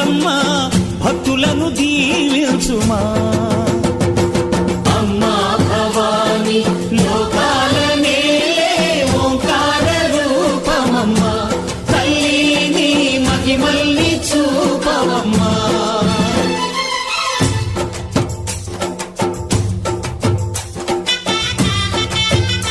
అమ్మ భక్తులను దీవించుమా?